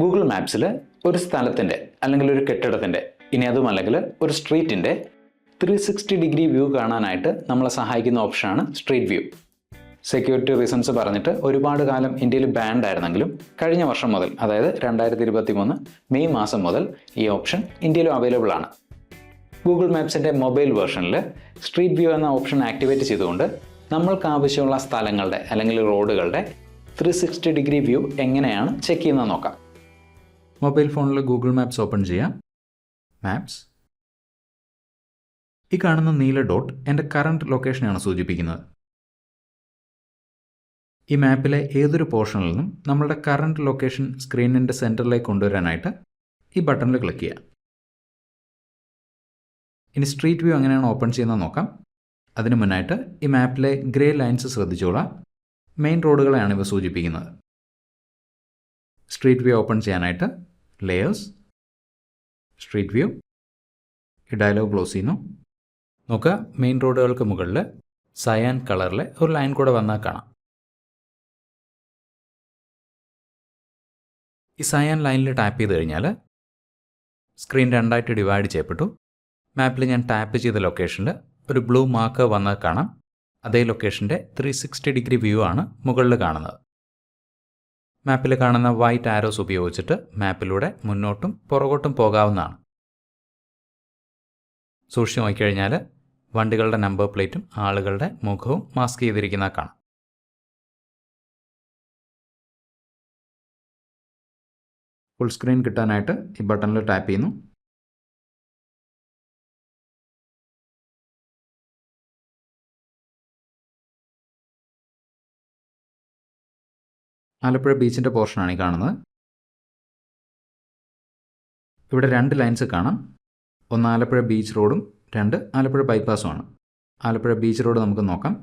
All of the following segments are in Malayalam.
ഗൂഗിൾ മാപ്സിൽ ഒരു സ്ഥലത്തിന്റെ അല്ലെങ്കിൽ ഒരു കെട്ടിടത്തിന്റെ ഇനി അതും അല്ലെങ്കിൽ ഒരു സ്ട്രീറ്റിന്റെ ത്രീ സിക്സ്റ്റി ഡിഗ്രി വ്യൂ കാണാനായിട്ട് നമ്മളെ സഹായിക്കുന്ന ഓപ്ഷനാണ് സ്ട്രീറ്റ് വ്യൂ. സെക്യൂരിറ്റി റീസൺസ് പറഞ്ഞിട്ട് ഒരുപാട് കാലം ഇന്ത്യയിൽ ബാൻഡ് ആയിരുന്നെങ്കിലും കഴിഞ്ഞ വർഷം മുതൽ അതായത് രണ്ടായിരത്തി ഇരുപത്തി മൂന്ന് മെയ് മാസം മുതൽ ഈ ഓപ്ഷൻ ഇന്ത്യയിലും അവൈലബിൾ ആണ്. ഗൂഗിൾ മാപ്സിന്റെ മൊബൈൽ വേർഷനിൽ സ്ട്രീറ്റ് വ്യൂ എന്ന ഓപ്ഷൻ ആക്ടിവേറ്റ് ചെയ്തുകൊണ്ട് നമ്മൾക്ക് ആവശ്യമുള്ള സ്ഥലങ്ങളുടെ അല്ലെങ്കിൽ റോഡുകളുടെ ത്രീ സിക്സ്റ്റി ഡിഗ്രി വ്യൂ എങ്ങനെയാണ് ചെക്ക് ചെയ്യുന്നത് നോക്കാം. മൊബൈൽ ഫോണിൽ ഗൂഗിൾ മാപ്സ് ഓപ്പൺ ചെയ്യാം. മാപ്സ്. ഈ കാണുന്ന നീല ഡോട്ട് എന്റെ കറണ്ട് ലൊക്കേഷനെയാണ് സൂചിപ്പിക്കുന്നത്. ഈ മാപ്പിലെ ഏതൊരു പോർഷനിൽ നിന്നും നമ്മളുടെ കറണ്ട് ലൊക്കേഷൻ സ്ക്രീനിന്റെ സെന്ററിലേക്ക് കൊണ്ടുവരാനായിട്ട് ഈ ബട്ടണിൽ ക്ലിക്ക് ചെയ്യാം. ഇനി സ്ട്രീറ്റ് വ്യൂ എങ്ങനെയാണ് ഓപ്പൺ ചെയ്യുന്നത് നോക്കാം. അതിനു മുന്നായിട്ട് ഈ മാപ്പിലെ ഗ്രേ ലൈൻസ് ശ്രദ്ധിച്ചോളാം. മെയിൻ റോഡുകളെയാണ് ഇവ സൂചിപ്പിക്കുന്നത്. സ്ട്രീറ്റ് വ്യൂ ഓപ്പൺ ചെയ്യാനായിട്ട് ലെയേഴ്സ് സ്ട്രീറ്റ് വ്യൂ ഈ ഡയലോഗ് ക്ലോസ് ചെയ്യുന്നു. നോക്കുക മെയിൻ റോഡുകൾക്ക് മുകളിൽ സയാൻ കളറിലെ ഒരു ലൈൻ കൂടെ വന്നാൽ കാണാം. ഈ സയാൻ ലൈനിൽ ടാപ്പ് ചെയ്ത് കഴിഞ്ഞാൽ സ്ക്രീൻ രണ്ടായിട്ട് ഡിവൈഡ് ചെയ്യപ്പെട്ടു. മാപ്പിൽ ഞാൻ ടാപ്പ് ചെയ്ത ലൊക്കേഷനിൽ ഒരു ബ്ലൂ മാർക്ക് വന്നാൽ കാണാം. അതേ ലൊക്കേഷന്റെ ത്രീ സിക്സ്റ്റി ഡിഗ്രി വ്യൂ ആണ് മുകളിൽ കാണുന്നത്. മാപ്പിൽ കാണുന്ന വൈറ്റ് ആരോസ് ഉപയോഗിച്ചിട്ട് മാപ്പിലൂടെ മുന്നോട്ടും പുറകോട്ടും പോകാവുന്നതാണ്. സൂക്ഷിച്ച് നോക്കിക്കഴിഞ്ഞാൽ വണ്ടികളുടെ നമ്പർ പ്ലേറ്റും ആളുകളുടെ മുഖവും മാസ്ക് ചെയ്തിരിക്കുന്ന കാണാം. ഫുൾ സ്ക്രീൻ കിട്ടാനായിട്ട് ഈ ബട്ടണിൽ ടാപ്പ് ചെയ്യുന്നു. ആലപ്പുഴ ബീച്ചിന്റെ പോർഷനാണ് ഈ കാണുന്നത്. ഇവിടെ രണ്ട് ലൈൻസ് കാണാം. ഒന്ന് ആലപ്പുഴ ബീച്ച് റോഡും രണ്ട് ആലപ്പുഴ ബൈപ്പാസുമാണ് ആലപ്പുഴ ബീച്ച് റോഡ് നമുക്ക് നോക്കാം.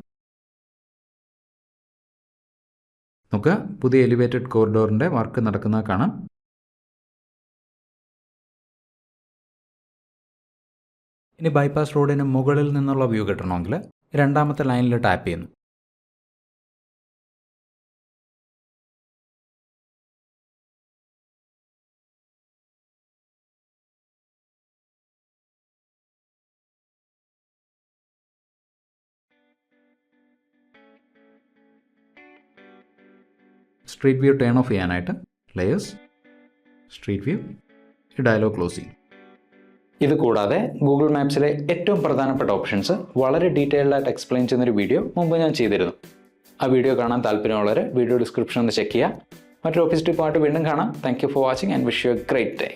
നോക്കുക പുതിയ എലിവേറ്റഡ് കോറിഡോറിന്റെ വർക്ക് നടക്കുന്നത് കാണാം. ഇനി ബൈപ്പാസ് റോഡിന് മുകളിൽ നിന്നുള്ള വ്യൂ കിട്ടണമെങ്കിൽ രണ്ടാമത്തെ ലൈനിൽ ടാപ്പ് ചെയ്യുന്നു. സ്ട്രീറ്റ് വ്യൂ ടേൺ ഓഫ് ചെയ്യാനായിട്ട് ലെയേഴ്സ് സ്ട്രീറ്റ് വ്യൂ ഈ ഡയലോഗ് ക്ലോസ് ചെയ്യും. ഇത് കൂടാതെ ഗൂഗിൾ മാപ്സിലെ ഏറ്റവും പ്രധാനപ്പെട്ട ഓപ്ഷൻസ് വളരെ ഡീറ്റെയിൽഡ് ആയിട്ട് എക്സ്പ്ലെയിൻ ചെയ്യുന്നൊരു വീഡിയോ മുമ്പ് ഞാൻ ചെയ്തിരുന്നു. ആ വീഡിയോ കാണാൻ താല്പര്യമുള്ളവർ വീഡിയോ ഡിസ്ക്രിപ്ഷൻ ഒന്ന് ചെക്ക് ചെയ്യുക. മറ്റൊരു ഓഫീസ് ടിപ്പായിട്ട് വീണ്ടും കാണാം. Thank you for watching and wish you a great day